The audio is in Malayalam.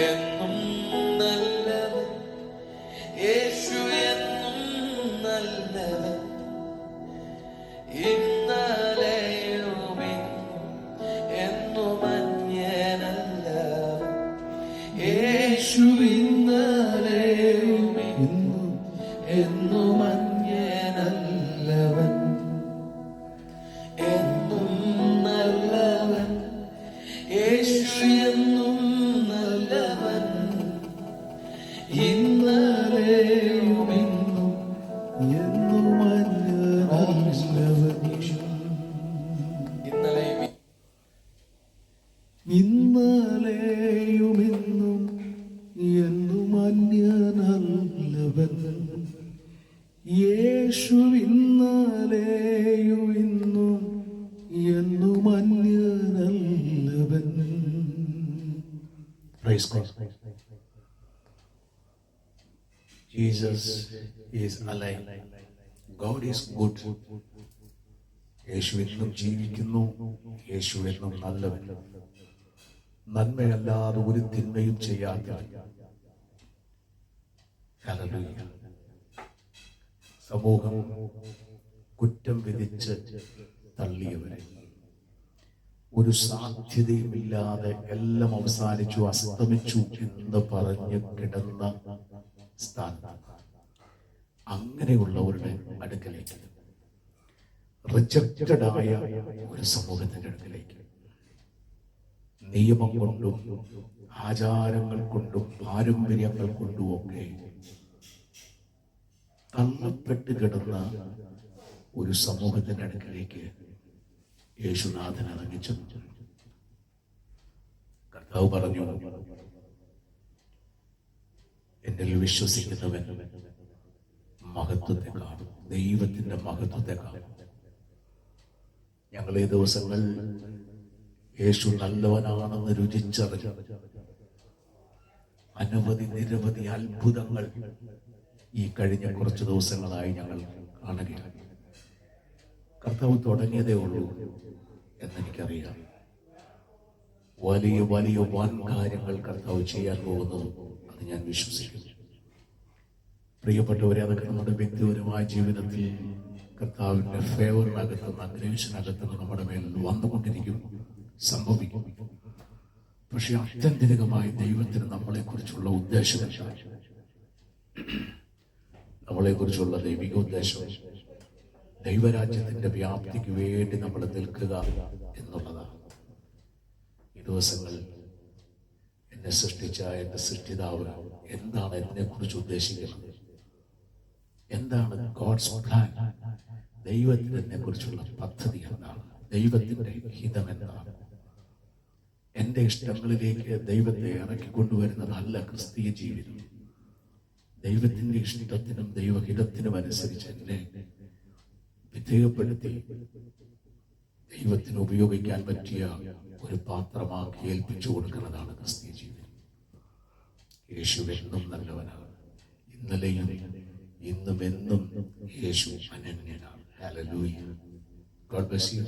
എന്നും നല്ലവൻ യേശു എന്നും ഇന്നലെയും ഇന്നും എന്നും യേശു ഇന്നലെയും എന്നും എന്നും ഇന്നും എന്നും അന്യനല്ലവൻ ഇന്നലെയും ഇന്നലെയും ഇന്നും എന്നും അന്യനല്ലവൻ യേശു ഇന്നലെയും ഇന്നും എന്നും അന്യനല്ലവൻ praise God. Jesus is alive. God is good. യേശു എന്നും ജീവിക്കുന്നു യേശു എന്നും നല്ലവൻ നന്മയല്ലാതെ ഒരു തിന്മയും ചെയ്യാത്ത. സമൂഹം കുറ്റം വിധിച്ച് തള്ളിയവരെ ഒരു സാധ്യതയുമില്ലാതെ എല്ലാം അവസാനിച്ചു അസ്തമിച്ചു എന്ന് പറഞ്ഞ് കിടന്ന സ്ഥാനം. അങ്ങനെയുള്ളവരുടെ അടുക്കലേക്ക്. റിജക്റ്റഡ് ആയ ഒരു സമൂഹത്തിന്റെ അടുക്കലേക്ക്. നിയമം കൊണ്ടും ആചാരങ്ങൾ കൊണ്ടും പാരമ്പര്യങ്ങൾ കൊണ്ടും ഒക്കെ തള്ളപ്പെട്ട് കിടന്ന ഒരു സമൂഹത്തിന്റെ അടുക്കലേക്ക് യേശുനാഥൻ ഇറങ്ങിച്ചു കർത്താവ് പറഞ്ഞു എന്നിൽ വിശ്വസിക്കുന്നവൻ മഹത്വത്തെ കാണും. ദൈവത്തിന്റെ മഹത്വത്തെ കാണും. ഞങ്ങൾ ഈ ദിവസങ്ങൾ യേശു നല്ലവനാണെന്ന് രുചിച്ചറിഞ്ഞു അനവധി നിരവധി അത്ഭുതങ്ങൾ ഈ കഴിഞ്ഞ കുറച്ച് ദിവസങ്ങളായി ഞങ്ങൾ കാണുകയാണ്. കർത്താവ് തുടങ്ങിയതേ ഉള്ളൂ എന്നെനിക്കറിയാം. വലിയ വലിയ വൻ കാര്യങ്ങൾ കർത്താവ് ചെയ്യാൻ പോകുന്നു അത് ഞാൻ വിശ്വസിക്കുന്നു. പ്രിയപ്പെട്ടവരെ അതൊക്കെ നമ്മുടെ വ്യക്തിപരമായ ജീവിതത്തിൽ കർത്താവിന്റെ ഫേവറിനകത്തുനിന്ന് അഗ്രേഷനകത്തുനിന്ന് നമ്മുടെ മേൽ വന്നുകൊണ്ടിരിക്കും സംഭവിക്കും. പക്ഷെ അത്യന്തികമായി ദൈവത്തിന് നമ്മളെ കുറിച്ചുള്ള ഉദ്ദേശം നമ്മളെ കുറിച്ചുള്ള ദൈവിക ഉദ്ദേശം ദൈവരാജ്യത്തിന്റെ വ്യാപ്തിക്ക് വേണ്ടി നമ്മൾ നിൽക്കുക എന്നുള്ളതാണ്. ഈ ദിവസങ്ങൾ എന്നെ സൃഷ്ടിച്ച എന്റെ സൃഷ്ടിതാവ് എന്താണ് എന്നെ കുറിച്ച് ഉദ്ദേശിക്കുന്നത്? എന്താണ് ഗോഡ്സ് പ്ലാൻ ദൈവത്തിനെ കുറിച്ചുള്ള പദ്ധതി എന്താണ്? ദൈവത്തിന്റെ ഹിതം എന്താണ്? എന്റെ ഇഷ്ടങ്ങളിലേക്ക് ദൈവത്തെ ഇറക്കി കൊണ്ടുവരുന്നതല്ല ക്രിസ്തീയ ജീവിതം. ദൈവത്തിന്റെ ഇഷ്ടത്തിനും ദൈവഹിതത്തിനും അനുസരിച്ച് എന്നെ വിധേയപ്പെടുത്തി ദൈവത്തിന് ഉപയോഗിക്കാൻ പറ്റിയ ഒരു പാത്രമാക്കി ഏൽപ്പിച്ചു കൊടുക്കുന്നതാണ് ക്രിസ്തീയ ജീവിതം. യേശു എന്നും നല്ലവനാണ്. ഇന്നലെയും ഇന്നും എന്നും യേശു അനന്യനാണ് ഹല്ലേലൂയ ഗോഡ് ബ്ലെസ് യു